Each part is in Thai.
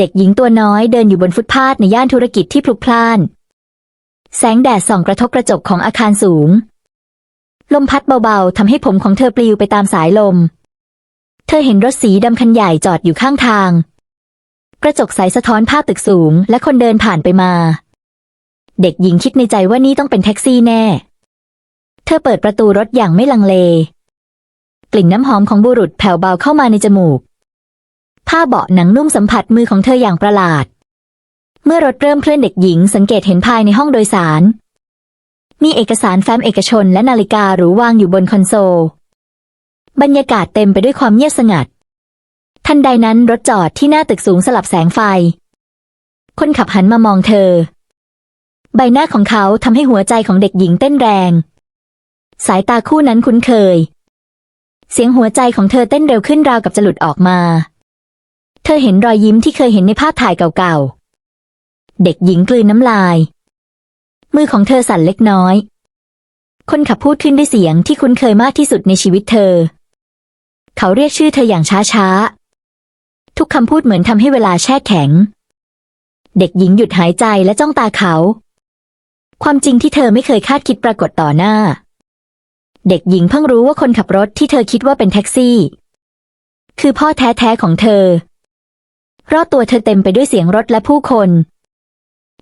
เด็กหญิงตัวน้อยเดินอยู่บนฟุตพาทในย่านธุรกิจที่พลุกพล่าน แสงแดดส่องกระทบกระจกของอาคารสูง ลมพัดเบาๆทำให้ผมของเธอปลิวไปตามสายลม เธอเห็นรถสีดำคันใหญ่จอดอยู่ข้างทาง กระจกใสสะท้อนภาพตึกสูง และคนเดินผ่านไปมา เด็กหญิงคิดในใจว่านี่ต้องเป็นแท็กซี่แน่ เธอเปิดประตูรถอย่างไม่ลังเล กลิ่นน้ำหอมของบุรุษแผ่วเบาเข้ามาในจมูก ผ้าเบาะหนังนุ่มสัมผัสมือของเธออย่างประหลาด เมื่อรถเริ่มเคลื่อนเด็กหญิงสังเกตเห็นภายในห้องโดยสาร มีเอกสารแฟ้มเอกชนและนาฬิกาหรูวางอยู่บนคอนโซล บรรยากาศเต็มไปด้วยความเงียบสงัด ทันใดนั้นรถจอดที่หน้าตึกสูงสลับแสงไฟ คนขับหันมามองเธอ ใบหน้าของเขาทำให้หัวใจของเด็กหญิงเต้นแรง สายตาคู่นั้นคุ้นเคย เสียงหัวใจของเธอเต้นเร็วขึ้นราวกับจะหลุดออกมา เธอเห็นรอยยิ้มที่เคยเห็นในภาพถ่ายเก่าๆ เด็กหญิงกลืนน้ำลาย มือของเธอสั่นเล็กน้อย คนขับพูดขึ้นด้วยเสียงที่คุ้นเคยมากที่สุดในชีวิตเธอ เขาเรียกชื่อเธออย่างช้าๆ ทุกคำพูดเหมือนทำให้เวลาแช่แข็ง เด็กหญิงหยุดหายใจและจ้องตาเขา ความจริงที่เธอไม่เคยคาดคิดปรากฏต่อหน้า เด็กหญิงเพิ่งรู้ว่าคนขับรถที่เธอคิดว่าเป็นแท็กซี่ คือพ่อแท้ๆของเธอ รอบตัวเธอเต็มไปด้วยเสียงรถและผู้คน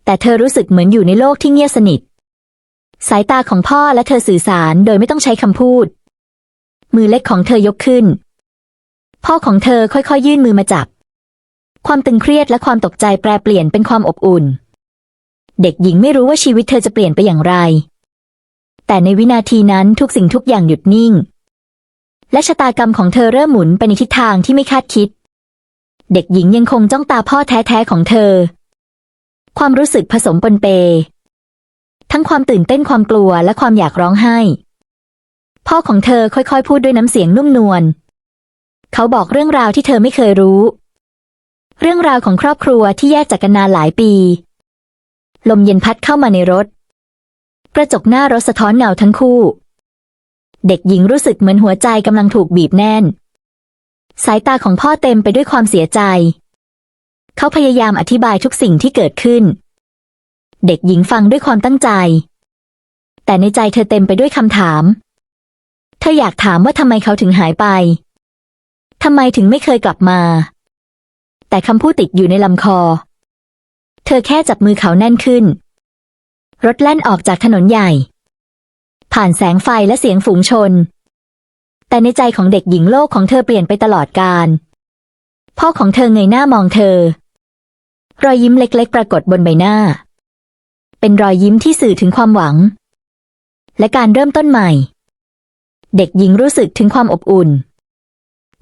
แต่เธอรู้สึกเหมือนอยู่ในโลกที่เงียบสนิท สายตาของพ่อและเธอสื่อสารโดยไม่ต้องใช้คำพูด มือเล็กของเธอยกขึ้น พ่อของเธอค่อยๆ ยื่นมือมาจับ ความตึงเครียดและความตกใจแปรเปลี่ยนเป็นความอบอุ่น เด็กหญิงไม่รู้ว่าชีวิตเธอจะเปลี่ยนไปอย่างไร แต่ในวินาทีนั้นทุกสิ่งทุกอย่างหยุดนิ่ง และชะตากรรมของเธอเริ่มหมุนไปในทิศทางที่ไม่คาดคิด เด็กหญิงยังคงจ้องตาพ่อแท้ๆของเธอ ความรู้สึกผสมปนเป ทั้งความตื่นเต้นความกลัวและความอยากร้องไห้ พ่อของเธอค่อยๆ พูดด้วยน้ำเสียงนุ่มนวล เขาบอกเรื่องราวที่เธอไม่เคยรู้ เรื่องราวของครอบครัวที่แยกจากกันนานหลายปี ลมเย็นพัดเข้ามาในรถ กระจกหน้ารถสะท้อนเงาทั้งคู่ เด็กหญิงรู้สึกเหมือนหัวใจกำลังถูกบีบแน่น สายตาของพ่อเต็มไปด้วยความเสียใจ เขาพยายามอธิบายทุกสิ่งที่เกิดขึ้น เด็กหญิงฟังด้วยความตั้งใจ แต่ในใจเธอเต็มไปด้วยคำถาม เธออยากถามว่าทำไมเขาถึงหายไปทำไมถึงไม่เคยกลับมา แต่คำพูดติดอยู่ในลำคอ เธอแค่จับมือเขาแน่นขึ้น รถแล่นออกจากถนนใหญ่ ผ่านแสงไฟและเสียงฝูงชน แต่ในใจของเด็กหญิงโลกของเธอเปลี่ยนไปตลอดกาลพ่อของเธอเงยหน้ามองเธอ รอยยิ้มเล็กๆ ปรากฏบนใบหน้า เป็นรอยยิ้มที่สื่อถึงความหวัง และการเริ่มต้นใหม่ เด็กหญิงรู้สึกถึงความอบอุ่น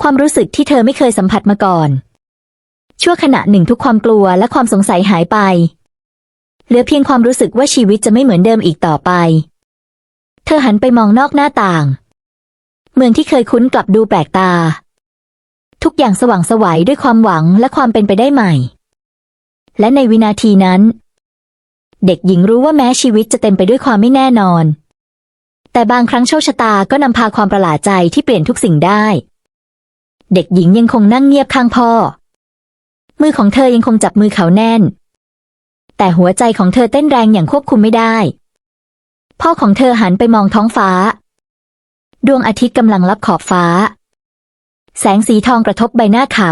ความรู้สึกที่เธอไม่เคยสัมผัสมาก่อน ชั่วขณะหนึ่งทุกความกลัวและความสงสัยหายไป เหลือเพียงความรู้สึกว่าชีวิตจะไม่เหมือนเดิมอีกต่อไป เธอหันไปมองนอกหน้าต่าง เมืองที่เคยคุ้นกลับดูแปลกตา ทุกอย่างสว่างสวัยด้วยความหวังและความเป็นไปได้ใหม่ และในวินาทีนั้น เด็กหญิงรู้ว่าแม้ชีวิตจะเต็มไปด้วยความไม่แน่นอน แต่บางครั้งโชคชะตาก็นำพาความประหลาดใจที่เปลี่ยนทุกสิ่งได้ เด็กหญิงยังคงนั่งเงียบข้างพ่อ มือของเธอยังคงจับมือเขาแน่น แต่หัวใจของเธอเต้นแรงอย่างควบคุมไม่ได้ พ่อของเธอหันไปมองท้องฟ้า ดวงอาทิตย์กำลังลับขอบฟ้า แสงสีทองกระทบใบหน้าเขา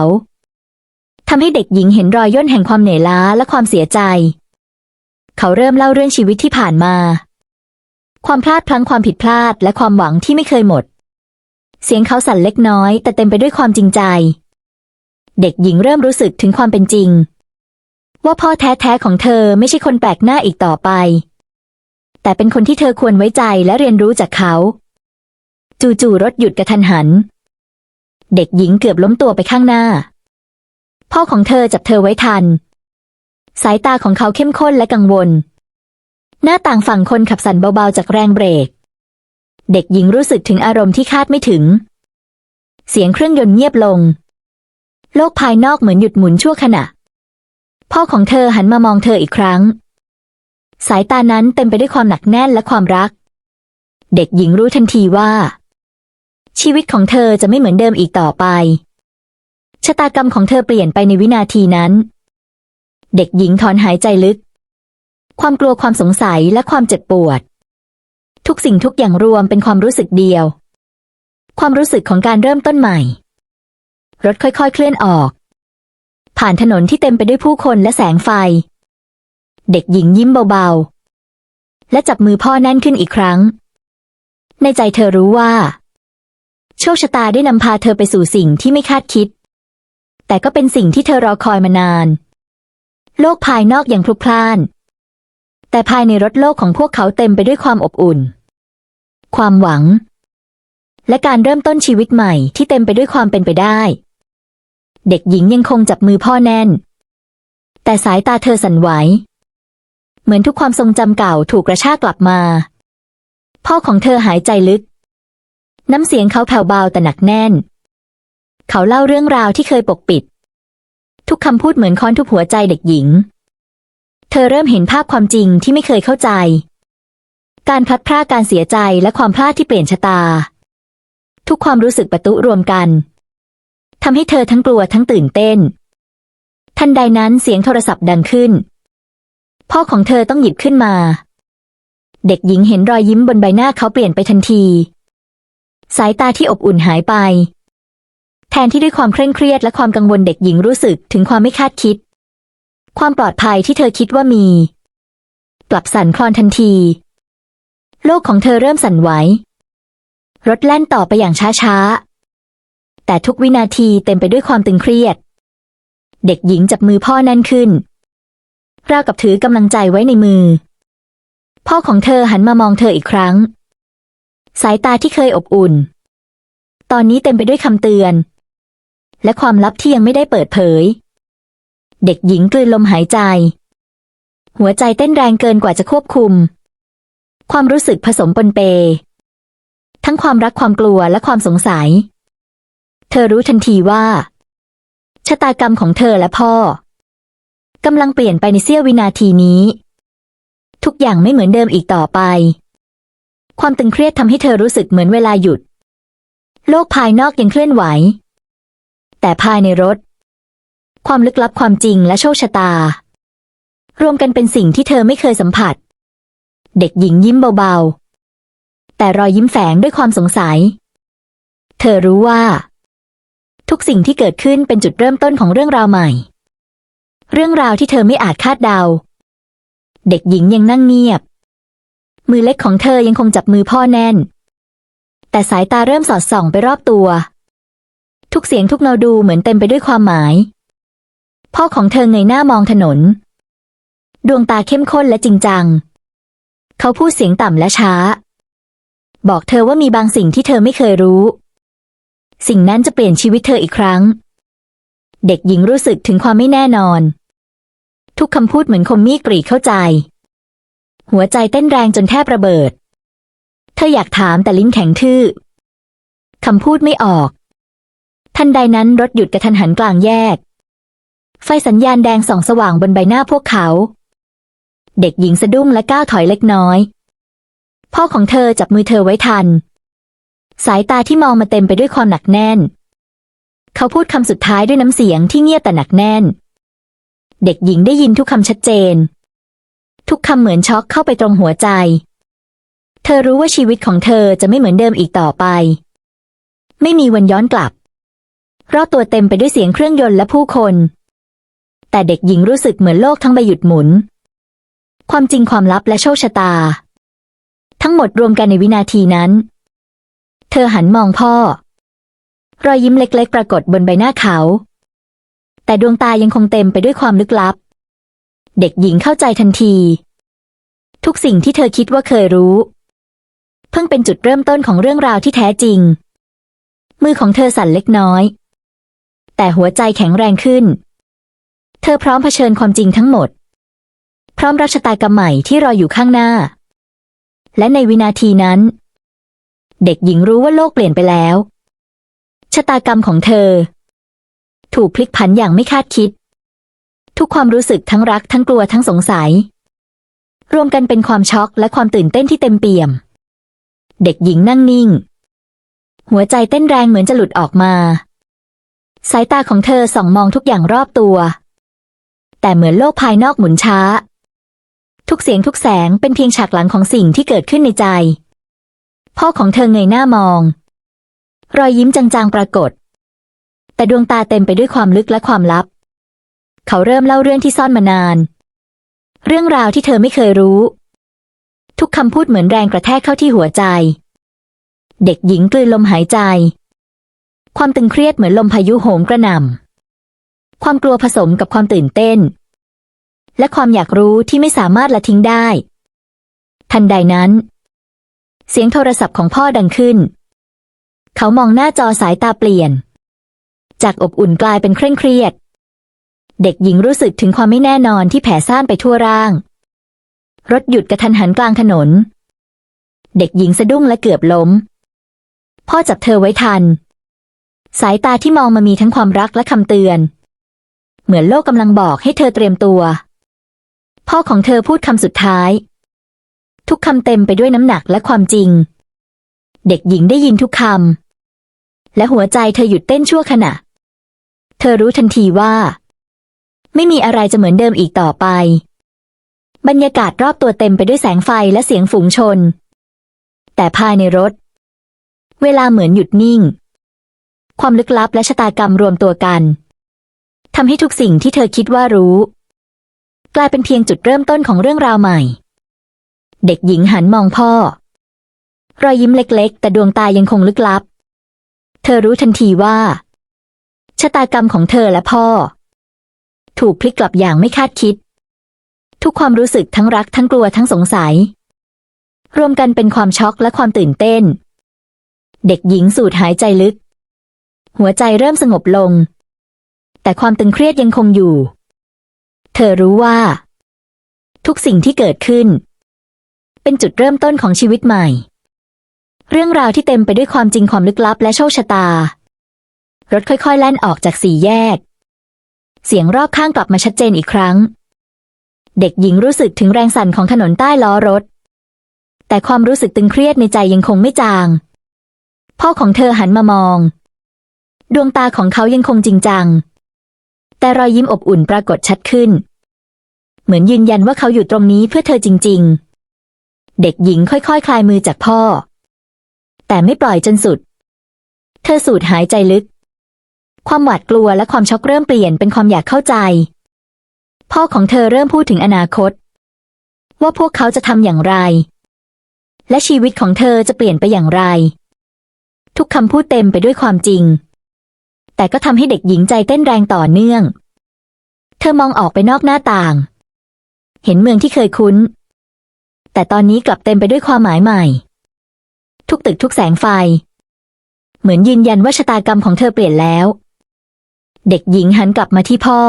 ทำให้เด็กหญิงเห็นรอยย่นแห่งความเหนื่อยล้าและความเสียใจ เขาเริ่มเล่าเรื่องชีวิตที่ผ่านมา ความพลาดพลั้งความผิดพลาดและความหวังที่ไม่เคยหมด เสียงเขาสั่นเล็กน้อย แต่เต็มไปด้วยความจริงใจ เด็กหญิงเริ่มรู้สึกถึงความเป็นจริง ว่าพ่อแท้ๆของเธอไม่ใช่คนแปลกหน้าอีกต่อไป แต่เป็นคนที่เธอควรไว้ใจและเรียนรู้จากเขา จู่ๆรถหยุดกระทันหัน เด็กหญิงเกือบล้มตัวไปข้างหน้า พ่อของเธอจับเธอไว้ทัน สายตาของเขาเข้มข้นและกังวล หน้าต่างฝั่งคนขับสั่นเบาๆจากแรงเบรก เด็กหญิงรู้สึกถึงอารมณ์ที่คาดไม่ถึง เสียงเครื่องยนต์เงียบลง โลกภายนอกเหมือนหยุดหมุนชั่วขณะ พ่อของเธอหันมามองเธออีกครั้ง สายตานั้นเต็มไปด้วยความหนักแน่นและความรัก เด็กหญิงรู้ทันทีว่า ชีวิตของเธอจะไม่เหมือนเดิมอีกต่อไป ชะตากรรมของเธอเปลี่ยนไปในวินาทีนั้น เด็กหญิงถอนหายใจลึก ความกลัวความสงสัยและความเจ็บปวด ทุกสิ่งทุกอย่างรวมเป็นความรู้สึกเดียว ความรู้สึกของการเริ่มต้นใหม่ รถค่อยๆ เคลื่อนออก ผ่านถนนที่เต็มไปด้วยผู้คนและแสงไฟ เด็กหญิงยิ้มเบาๆ และจับมือพ่อแน่นขึ้นอีกครั้ง ในใจเธอรู้ว่า โชคชะตาได้นำพาเธอไปสู่สิ่งที่ไม่คาดคิด แต่ก็เป็นสิ่งที่เธอรอคอยมานาน โลกภายนอกอย่างพลุกพล่าน แต่ภายในรถโลกของพวกเขาเต็มไปด้วยความอบอุ่น ความหวัง และการเริ่มต้นชีวิตใหม่ที่เต็มไปด้วยความเป็นไปได้ เด็กหญิงยังคงจับมือพ่อแน่น แต่สายตาเธอสั่นไหว เหมือนทุกความทรงจำเก่าถูกกระชากกลับมา พ่อของเธอหายใจลึก น้ำเสียงเขาแผ่วเบาแต่หนักแน่น เขาเล่าเรื่องราวที่เคยปกปิด ทุกคำพูดเหมือนค้อนทุบหัวใจเด็กหญิง เธอเริ่มเห็นภาพความจริงที่ไม่เคยเข้าใจ การพลัดพรากการเสียใจและความพลาดที่เปลี่ยนชะตา ทุกความรู้สึกประตุรวมกันทำให้เธอทั้งกลัวทั้งตื่นเต้น ทันใดนั้นเสียงโทรศัพท์ดังขึ้น พ่อของเธอต้องหยิบขึ้นมา เด็กหญิงเห็นรอยยิ้มบนใบหน้าเขาเปลี่ยนไปทันที สายตาที่อบอุ่นหายไป แทนที่ด้วยความเคร่งเครียดและความกังวลเด็กหญิงรู้สึกถึงความไม่คาดคิด ความปลอดภัยที่เธอคิดว่ามี กลับสั่นคลอนทันที โลกของเธอเริ่มสั่นไหว รถแล่นต่อไปอย่างช้าๆ แต่ทุกวินาทีเต็มไปด้วยความตึงเครียด เด็กหญิงจับมือพ่อแน่นขึ้นราวกับถือกำลังใจไว้ในมือ พ่อของเธอหันมามองเธออีกครั้ง สายตาที่เคยอบอุ่น ตอนนี้เต็มไปด้วยคำเตือน และความลับที่ยังไม่ได้เปิดเผย เด็กหญิงกลืนลมหายใจ หัวใจเต้นแรงเกินกว่าจะควบคุม ความรู้สึกผสมปนเป ทั้งความรักความกลัวและความสงสัย เธอรู้ทันทีว่า ชะตากรรมของเธอและพ่อกำลังเปลี่ยนไปในเสี้ยววินาทีนี้ ทุกอย่างไม่เหมือนเดิมอีกต่อไป ความตึงเครียดทำให้เธอรู้สึกเหมือนเวลาหยุด โลกภายนอกยังเคลื่อนไหว แต่ภายในรถ ความลึกลับความจริงและโชคชะตา รวมกันเป็นสิ่งที่เธอไม่เคยสัมผัส เด็กหญิงยิ้มเบาๆ แต่รอยยิ้มแฝงด้วยความสงสัย เธอรู้ว่า ทุกสิ่งที่เกิดขึ้นเป็นจุดเริ่มต้นของเรื่องราวใหม่ เรื่องราวที่เธอไม่อาจคาดเดา เด็กหญิงยังนั่งเงียบ มือเล็กของเธอยังคงจับมือพ่อแน่น แต่สายตาเริ่มสอดส่องไปรอบตัว ทุกเสียงทุกเงาดูเหมือนเต็มไปด้วยความหมาย พ่อของเธอเงยหน้ามองถนน ดวงตาเข้มข้นและจริงจัง เขาพูดเสียงต่ำและช้า บอกเธอว่ามีบางสิ่งที่เธอไม่เคยรู้ สิ่งนั้นจะเปลี่ยนชีวิตเธออีกครั้ง เด็กหญิงรู้สึกถึงความไม่แน่นอน ทุกคำพูดเหมือนคมมีดกรีดเข้าใจ หัวใจเต้นแรงจนแทบระเบิด เธออยากถามแต่ลิ้นแข็งทื่อคำพูดไม่ออก ทันใดนั้นรถหยุดกระทันหันกลางแยก ไฟสัญญาณแดงส่องสว่างบนใบหน้าพวกเขา เด็กหญิงสะดุ้งและก้าวถอยเล็กน้อย พ่อของเธอจับมือเธอไว้ทัน สายตาที่มองมาเต็มไปด้วยความหนักแน่น เขาพูดคำสุดท้ายด้วยน้ำเสียงที่เงียบแต่หนักแน่น เด็กหญิงได้ยินทุกคำชัดเจน ทุกคำเหมือนช็อกเข้าไปตรงหัวใจ เธอรู้ว่าชีวิตของเธอจะไม่เหมือนเดิมอีกต่อไป ไม่มีวันย้อนกลับ รอบตัวเต็มไปด้วยเสียงเครื่องยนต์และผู้คน แต่เด็กหญิงรู้สึกเหมือนโลกทั้งใบหยุดหมุน ความจริงความลับและโชคชะตา ทั้งหมดรวมกันในวินาทีนั้น เธอหันมองพ่อ รอยยิ้มเล็กๆ ปรากฏบนใบหน้าเขา แต่ดวงตายังคงเต็มไปด้วยความลึกลับ เด็กหญิงเข้าใจทันที ทุกสิ่งที่เธอคิดว่าเคยรู้ เพิ่งเป็นจุดเริ่มต้นของเรื่องราวที่แท้จริง มือของเธอสั่นเล็กน้อย แต่หัวใจแข็งแรงขึ้น เธอพร้อมเผชิญความจริงทั้งหมด พร้อมรับชะตากรรมใหม่ที่รออยู่ข้างหน้า และในวินาทีนั้น เด็กหญิงรู้ว่าโลกเปลี่ยนไปแล้ว ชะตากรรมของเธอ ถูกพลิกผันอย่างไม่คาดคิด ทุกความรู้สึกทั้งรักทั้งกลัวทั้งสงสัย รวมกันเป็นความช็อกและความตื่นเต้นที่เต็มเปี่ยม เด็กหญิงนั่งนิ่ง หัวใจเต้นแรงเหมือนจะหลุดออกมา สายตาของเธอส่องมองทุกอย่างรอบตัว แต่เหมือนโลกภายนอกหมุนช้า ทุกเสียงทุกแสงเป็นเพียงฉากหลังของสิ่งที่เกิดขึ้นในใจ พ่อของเธอเงยหน้ามอง รอยยิ้มจางๆปรากฏ แต่ดวงตาเต็มไปด้วยความลึกและความลับ เขาเริ่มเล่าเรื่องที่ซ่อนมานาน เรื่องราวที่เธอไม่เคยรู้ ทุกคำพูดเหมือนแรงกระแทกเข้าที่หัวใจ เด็กหญิงกลืนลมหายใจ ความตึงเครียดเหมือนลมพายุโหมกระหน่ำความกลัวผสมกับความตื่นเต้น และความอยากรู้ที่ไม่สามารถละทิ้งได้ ทันใดนั้น เสียงโทรศัพท์ของพ่อดังขึ้น เขามองหน้าจอสายตาเปลี่ยน จากอบอุ่นกลายเป็นเคร่งเครียด เด็กหญิงรู้สึกถึงความไม่แน่นอนที่แผ่ซ่านไปทั่วร่าง รถหยุดกระทันหันกลางถนน เด็กหญิงสะดุ้งและเกือบล้ม พ่อจับเธอไว้ทัน สายตาที่มองมามีทั้งความรักและคำเตือน เหมือนโลกกำลังบอกให้เธอเตรียมตัว พ่อของเธอพูดคำสุดท้าย ทุกคำเต็มไปด้วยน้ำหนักและความจริง เด็กหญิงได้ยินทุกคำและหัวใจเธอหยุดเต้นชั่วขณะ เธอรู้ทันทีว่า ไม่มีอะไรจะเหมือนเดิมอีกต่อไป บรรยากาศรอบตัวเต็มไปด้วยแสงไฟและเสียงฝูงชน แต่ภายในรถ เวลาเหมือนหยุดนิ่ง ความลึกลับและชะตากรรมรวมตัวกันทำให้ทุกสิ่งที่เธอคิดว่ารู้ กลายเป็นเพียงจุดเริ่มต้นของเรื่องราวใหม่ เด็กหญิงหันมองพ่อ รอยยิ้มเล็ก ๆ แต่ดวงตายังคงลึกลับ เธอรู้ทันทีว่าชะตากรรมของเธอและพ่อ ถูกพลิกกลับอย่างไม่คาดคิด ทุกความรู้สึกทั้งรักทั้งกลัวทั้งสงสัย รวมกันเป็นความช็อกและความตื่นเต้น เด็กหญิงสูดหายใจลึก หัวใจเริ่มสงบลง แต่ความตึงเครียดยังคงอยู่ เธอรู้ว่า ทุกสิ่งที่เกิดขึ้น เป็นจุดเริ่มต้นของชีวิตใหม่ เรื่องราวที่เต็มไปด้วยความจริงความลึกลับและโชคชะตารถค่อยๆ แล่นออกจากสี่แยก เสียงรอบข้างกลับมาชัดเจนอีกครั้ง เด็กหญิงรู้สึกถึงแรงสั่นของถนนใต้ล้อรถ แต่ความรู้สึกตึงเครียดในใจยังคงไม่จาง พ่อของเธอหันมามอง ดวงตาของเขายังคงจริงจัง แต่รอยยิ้มอบอุ่นปรากฏชัดขึ้น เหมือนยืนยันว่าเขาอยู่ตรงนี้เพื่อเธอจริง ๆ เด็กหญิงค่อยๆคคลายมือจากพ่อ แต่ไม่ปล่อยจนสุด เธอสูดหายใจลึก ความหวาดกลัวและความช็อกเริ่มเปลี่ยนเป็นความอยากเข้าใจ พ่อของเธอเริ่มพูดถึงอนาคต ว่าพวกเขาจะทำอย่างไร และชีวิตของเธอจะเปลี่ยนไปอย่างไร ทุกคำพูดเต็มไปด้วยความจริง แต่ก็ทำให้เด็กหญิงใจเต้นแรงต่อเนื่อง เธอมองออกไปนอกหน้าต่าง เห็นเมืองที่เคยคุ้น แต่ตอนนี้กลับเต็มไปด้วยความหมายใหม่ ทุกตึกทุกแสงไฟ เหมือนยืนยันว่าชะตากรรมของเธอเปลี่ยนแล้ว เด็กหญิงหันกลับมาที่พ่อ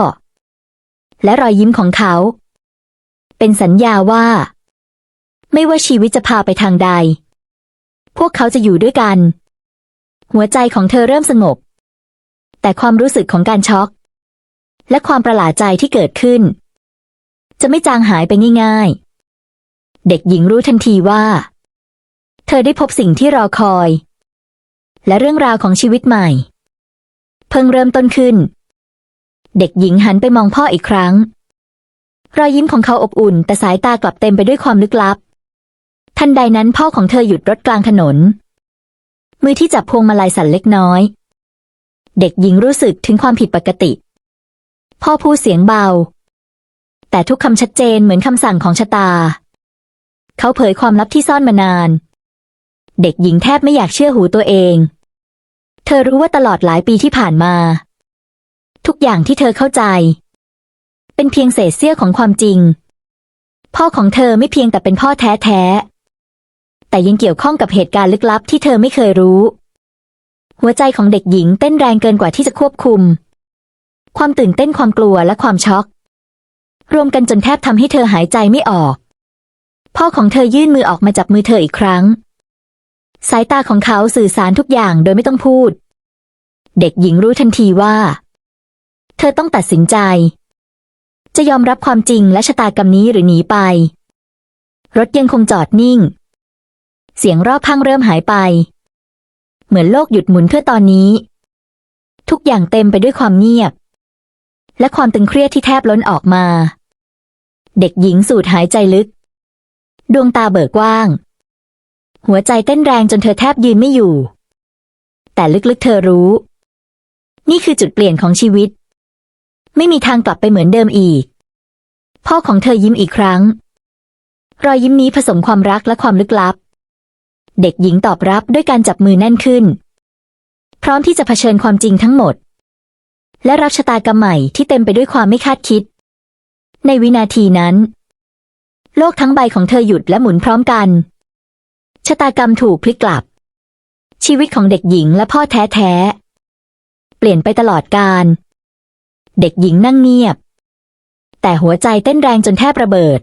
และรอยยิ้มของเขา เป็นสัญญาว่า ไม่ว่าชีวิตจะพาไปทางใด พวกเขาจะอยู่ด้วยกัน หัวใจของเธอเริ่มสงบ แต่ความรู้สึกของการช็อก และความประหลาดใจที่เกิดขึ้น จะไม่จางหายไปง่าย ๆ เด็กหญิงรู้ทันทีว่า เธอได้พบสิ่งที่รอคอย และเรื่องราวของชีวิตใหม่ เพิ่งเริ่มต้นขึ้น เด็กหญิงหันไปมองพ่ออีกครั้ง รอยยิ้มของเขาอบอุ่น แต่สายตากลับเต็มไปด้วยความลึกลับ ทันใดนั้นพ่อของเธอหยุดรถกลางถนน มือที่จับพวงมาลัยสั่นเล็กน้อย เด็กหญิงรู้สึกถึงความผิดปกติ พ่อพูดเสียงเบา แต่ทุกคำชัดเจนเหมือนคำสั่งของชะตา เขาเผยความลับที่ซ่อนมานาน เด็กหญิงแทบไม่อยากเชื่อหูตัวเอง เธอรู้ว่าตลอดหลายปีที่ผ่านมา ทุกอย่างที่เธอเข้าใจ เป็นเพียงเศษเสี้ยวของความจริง พ่อของเธอไม่เพียงแต่เป็นพ่อแท้ๆแต่ยังเกี่ยวข้องกับเหตุการณ์ลึกลับที่เธอไม่เคยรู้ หัวใจของเด็กหญิงเต้นแรงเกินกว่าที่จะควบคุม ความตื่นเต้นความกลัวและความช็อก รวมกันจนแทบทำให้เธอหายใจไม่ออก พ่อของเธอยื่นมือออกมาจับมือเธออีกครั้ง สายตาของเขาสื่อสารทุกอย่างโดยไม่ต้องพูด เด็กหญิงรู้ทันทีว่า เธอต้องตัดสินใจ จะยอมรับความจริงและชะตากรรมนี้หรือหนีไป รถยังคงจอดนิ่ง เสียงรอบข้างเริ่มหายไป เหมือนโลกหยุดหมุนเพื่อตอนนี้ ทุกอย่างเต็มไปด้วยความเงียบ และความตึงเครียดที่แทบล้นออกมา เด็กหญิงสูดหายใจลึก ดวงตาเบิกกว้าง หัวใจเต้นแรงจนเธอแทบยืนไม่อยู่ แต่ลึกๆเธอรู้ นี่คือจุดเปลี่ยนของชีวิต ไม่มีทางกลับไปเหมือนเดิมอีก พ่อของเธอยิ้มอีกครั้ง รอยยิ้มนี้ผสมความรักและความลึกลับ เด็กหญิงตอบรับด้วยการจับมือแน่นขึ้น พร้อมที่จะเผชิญความจริงทั้งหมด และรับชะตากรรมใหม่ที่เต็มไปด้วยความไม่คาดคิด ในวินาทีนั้น โลกทั้งใบของเธอหยุดและหมุนพร้อมกัน ชะตากรรมถูกพลิกกลับ ชีวิตของเด็กหญิงและพ่อแท้ๆ เปลี่ยนไปตลอดกาลเด็กหญิงนั่งเงียบ แต่หัวใจเต้นแรงจนแทบระเบิด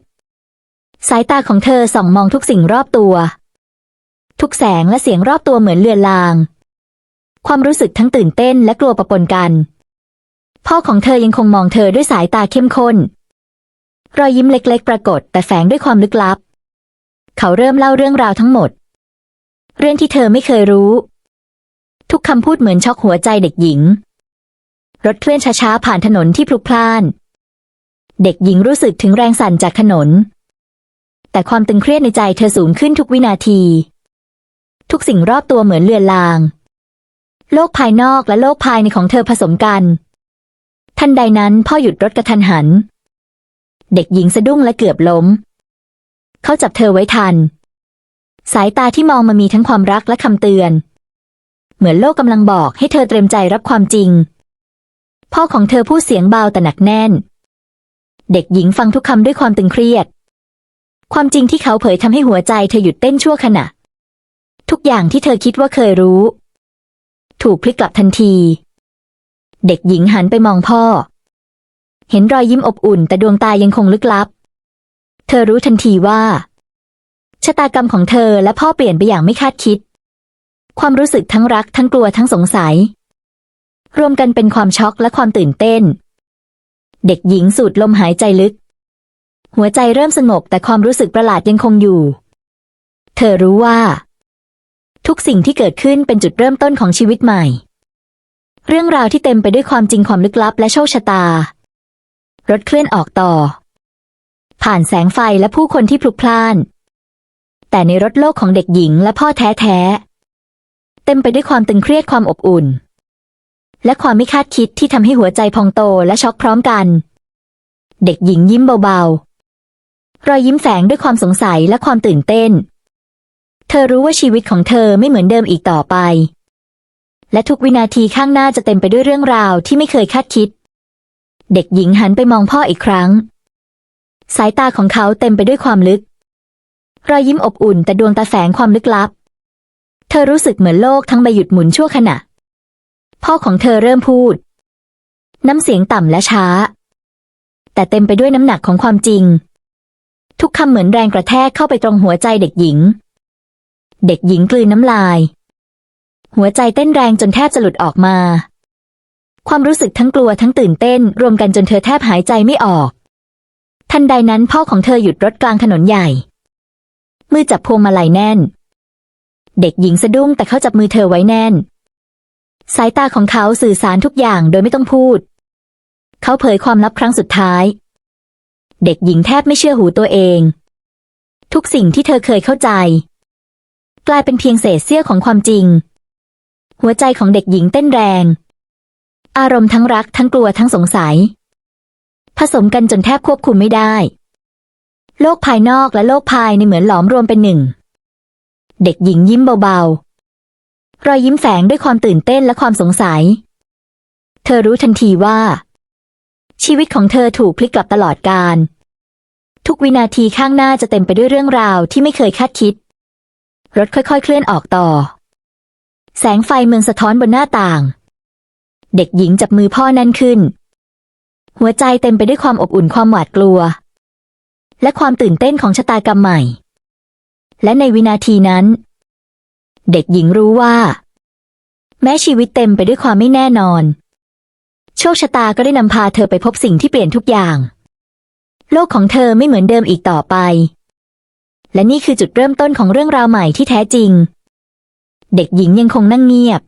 สายตาของเธอส่องมองทุกสิ่งรอบตัว ทุกแสงและเสียงรอบตัวเหมือนเลือนลาง ความรู้สึกทั้งตื่นเต้นและกลัวปะปนกัน พ่อของเธอยังคงมองเธอด้วยสายตาเข้มข้น รอยยิ้มเล็กๆ ปรากฏแต่แฝงด้วยความลึกลับ เขาเริ่มเล่าเรื่องราวทั้งหมด เรื่องที่เธอไม่เคยรู้ ทุกคำพูดเหมือนช็อกหัวใจเด็กหญิง รถเคลื่อนช้าๆผ่านถนนที่พลุกพล่าน เด็กหญิงรู้สึกถึงแรงสั่นจากถนน แต่ความตึงเครียดในใจเธอสูงขึ้นทุกวินาที ทุกสิ่งรอบตัวเหมือนเลือนลาง โลกภายนอกและโลกภายในของเธอผสมกัน ทันใดนั้นพ่อหยุดรถกระทันหัน เด็กหญิงสะดุ้งและเกือบล้ม เขาจับเธอไว้ทัน สายตาที่มองมามีทั้งความรักและคำเตือน เหมือนโลกกำลังบอกให้เธอเตรียมใจรับความจริง พ่อของเธอพูดเสียงเบาแต่หนักแน่น เด็กหญิงฟังทุกคำด้วยความตึงเครียด ความจริงที่เขาเผยทำให้หัวใจเธอหยุดเต้นชั่วขณะ ทุกอย่างที่เธอคิดว่าเคยรู้ ถูกพลิกกลับทันที เด็กหญิงหันไปมองพ่อ เห็นรอยยิ้มอบอุ่นแต่ดวงตายังคงลึกลับ เธอรู้ทันทีว่า ชะตากรรมของเธอและพ่อเปลี่ยนไปอย่างไม่คาดคิด ความรู้สึกทั้งรักทั้งกลัวทั้งสงสัย รวมกันเป็นความช็อกและความตื่นเต้น เด็กหญิงสูดลมหายใจลึก หัวใจเริ่มสงบแต่ความรู้สึกประหลาดยังคงอยู่ เธอรู้ว่า ทุกสิ่งที่เกิดขึ้นเป็นจุดเริ่มต้นของชีวิตใหม่ เรื่องราวที่เต็มไปด้วยความจริงความลึกลับและโชคชะตารถเคลื่อนออกต่อ ผ่านแสงไฟและผู้คนที่พลุกพล่าน แต่ในรถโลกของเด็กหญิงและพ่อแท้ๆ เต็มไปด้วยความตึงเครียดความอบอุ่น และความไม่คาดคิดที่ทำให้หัวใจพองโตและช็อกพร้อมกัน เด็กหญิงยิ้มเบาๆ รอยยิ้มแฝงด้วยความสงสัยและความตื่นเต้น เธอรู้ว่าชีวิตของเธอไม่เหมือนเดิมอีกต่อไป และทุกวินาทีข้างหน้าจะเต็มไปด้วยเรื่องราวที่ไม่เคยคาดคิด เด็กหญิงหันไปมองพ่ออีกครั้ง สายตาของเขาเต็มไปด้วยความลึก รอยยิ้มอบอุ่นแต่ดวงตาแฝงความลึกลับ เธอรู้สึกเหมือนโลกทั้งใบหยุดหมุนชั่วขณะ พ่อของเธอเริ่มพูด น้ำเสียงต่ำและช้า แต่เต็มไปด้วยน้ำหนักของความจริง ทุกคำเหมือนแรงกระแทกเข้าไปตรงหัวใจเด็กหญิง เด็กหญิงกลืนน้ำลาย หัวใจเต้นแรงจนแทบจะหลุดออกมา ความรู้สึกทั้งกลัวทั้งตื่นเต้นรวมกันจนเธอแทบหายใจไม่ออก ทันใดนั้นพ่อของเธอหยุดรถกลางถนนใหญ่ มือจับพวงมาลัยแน่น เด็กหญิงสะดุ้งแต่เขาจับมือเธอไว้แน่น สายตาของเขาสื่อสารทุกอย่างโดยไม่ต้องพูด เขาเผยความลับครั้งสุดท้าย เด็กหญิงแทบไม่เชื่อหูตัวเอง ทุกสิ่งที่เธอเคยเข้าใจ กลายเป็นเพียงเศษเสี้ยวของความจริง หัวใจของเด็กหญิงเต้นแรง อารมณ์ทั้งรักทั้งกลัวทั้งสงสัย ผสมกันจนแทบควบคุมไม่ได้ โลกภายนอกและโลกภายในเหมือนหลอมรวมเป็นหนึ่ง เด็กหญิงยิ้มเบาๆ รอยยิ้มแฝงด้วยความตื่นเต้นและความสงสัย เธอรู้ทันทีว่า ชีวิตของเธอถูกพลิกกลับตลอดกาลทุกวินาทีข้างหน้าจะเต็มไปด้วยเรื่องราวที่ไม่เคยคาดคิด รถค่อยๆ เคลื่อนออกต่อ แสงไฟเมืองสะท้อนบนหน้าต่าง เด็กหญิงจับมือพ่อแน่นขึ้น หัวใจเต็มไปด้วยความอบอุ่นความหวาดกลัว และความตื่นเต้นของชะตากรรมใหม่ และในวินาทีนั้น เด็กหญิงรู้ว่า แม้ชีวิตเต็มไปด้วยความไม่แน่นอน โชคชะตาก็ได้นำพาเธอไปพบสิ่งที่เปลี่ยนทุกอย่าง โลกของเธอไม่เหมือนเดิมอีกต่อไป และนี่คือจุดเริ่มต้นของเรื่องราวใหม่ที่แท้จริง เด็กหญิงยังคงนั่งเงียบ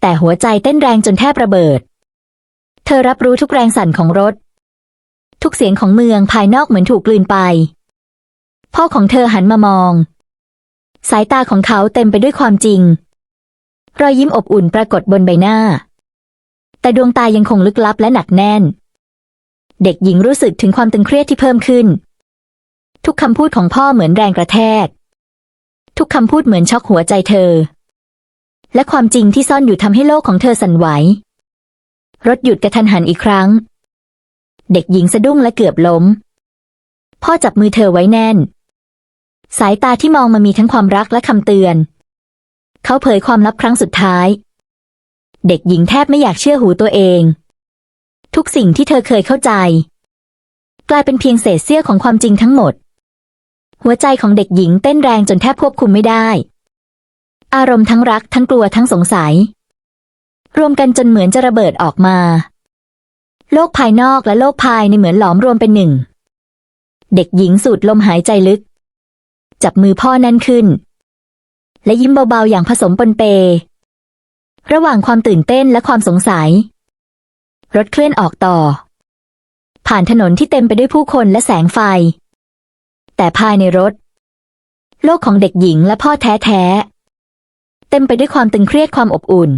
แต่หัวใจเต้นแรงจนแทบระเบิด เธอรับรู้ทุกแรงสั่นของรถ ทุกเสียงของเมืองภายนอกเหมือนถูกกลืนไป พ่อของเธอหันมามอง สายตาของเขาเต็มไปด้วยความจริง รอยยิ้มอบอุ่นปรากฏบนใบหน้า แต่ดวงตายังคงลึกลับและหนักแน่น เด็กหญิงรู้สึกถึงความตึงเครียดที่เพิ่มขึ้น ทุกคำพูดของพ่อเหมือนแรงกระแทก ทุกคำพูดเหมือนช็อกหัวใจเธอ และความจริงที่ซ่อนอยู่ทำให้โลกของเธอสั่นไหว รถหยุดกระทันหันอีกครั้ง เด็กหญิงสะดุ้งและเกือบล้ม พ่อจับมือเธอไว้แน่น สายตาที่มองมามีทั้งความรักและคำเตือน เขาเผยความลับครั้งสุดท้าย เด็กหญิงแทบไม่อยากเชื่อหูตัวเอง ทุกสิ่งที่เธอเคยเข้าใจ กลายเป็นเพียงเศษเสี้ยวของความจริงทั้งหมด หัวใจของเด็กหญิงเต้นแรงจนแทบควบคุมไม่ได้ อารมณ์ทั้งรักทั้งกลัวทั้งสงสัย รวมกันจนเหมือนจะระเบิดออกมา โลกภายนอกและโลกภายในเหมือนหลอมรวมเป็นหนึ่ง เด็กหญิงสูดลมหายใจลึก จับมือพ่อแน่นขึ้น และยิ้มเบาๆอย่างผสมปนเป ระหว่างความตื่นเต้นและความสงสัย รถเคลื่อนออกต่อ ผ่านถนนที่เต็มไปด้วยผู้คนและแสงไฟ แต่ภายในรถ โลกของเด็กหญิงและพ่อแท้ๆเต็มไปด้วยความตึงเครียดความอบอุ่น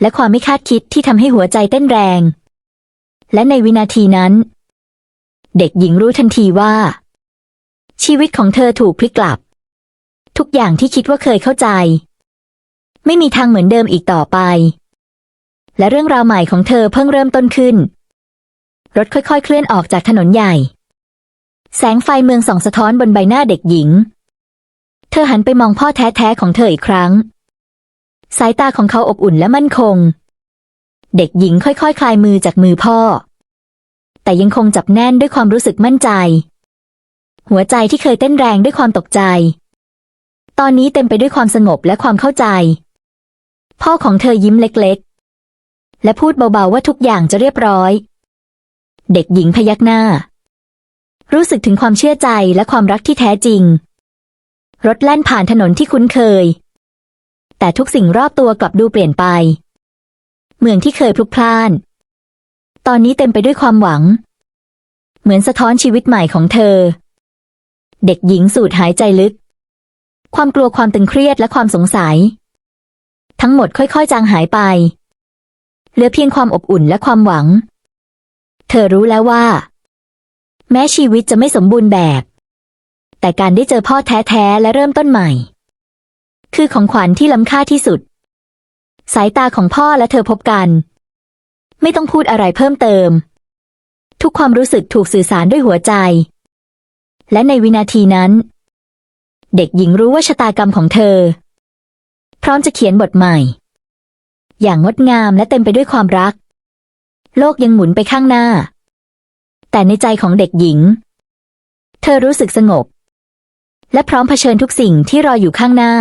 และความไม่คาดคิดที่ทำให้หัวใจเต้นแรง และในวินาทีนั้น เด็กหญิงรู้ทันทีว่า ชีวิตของเธอถูกพลิกกลับ ทุกอย่างที่คิดว่าเคยเข้าใจ ไม่มีทางเหมือนเดิมอีกต่อไป และเรื่องราวใหม่ของเธอเพิ่งเริ่มต้นขึ้น รถค่อยๆ เคลื่อนออกจากถนนใหญ่ แสงไฟเมืองส่องสะท้อนบนใบหน้าเด็กหญิง เธอหันไปมองพ่อแท้ๆของเธออีกครั้ง สายตาของเขาอบอุ่นและมั่นคง เด็กหญิงค่อยๆคคลายมือจากมือพ่อ แต่ยังคงจับแน่นด้วยความรู้สึกมั่นใจ หัวใจที่เคยเต้นแรงด้วยความตกใจ ตอนนี้เต็มไปด้วยความสงบและความเข้าใจ พ่อของเธอยิ้มเล็กๆ และพูดเบาๆว่าทุกอย่างจะเรียบร้อย เด็กหญิงพยักหน้า รู้สึกถึงความเชื่อใจและความรักที่แท้จริง รถแล่นผ่านถนนที่คุ้นเคย แต่ทุกสิ่งรอบตัวกลับดูเปลี่ยนไป เมืองที่เคยพลุกพล่าน ตอนนี้เต็มไปด้วยความหวัง เหมือนสะท้อนชีวิตใหม่ของเธอ เด็กหญิงสูดหายใจลึก ความกลัวความตึงเครียดและความสงสัย ทั้งหมดค่อยๆ จางหายไป เหลือเพียงความอบอุ่นและความหวัง เธอรู้แล้วว่า แม้ชีวิตจะไม่สมบูรณ์แบบ แต่การได้เจอพ่อแท้ๆและเริ่มต้นใหม่ คือของขวัญที่ล้ำค่าที่สุด สายตาของพ่อและเธอพบกัน ไม่ต้องพูดอะไรเพิ่มเติม ทุกความรู้สึกถูกสื่อสารด้วยหัวใจ และในวินาทีนั้น เด็กหญิงรู้ว่าชะตากรรมของเธอ พร้อมจะเขียนบทใหม่ อย่างงดงามและเต็มไปด้วยความรัก โลกยังหมุนไปข้างหน้า แต่ในใจของเด็กหญิง เธอรู้สึกสงบ และพร้อมเผชิญทุกสิ่งที่รออยู่ข้างหน้า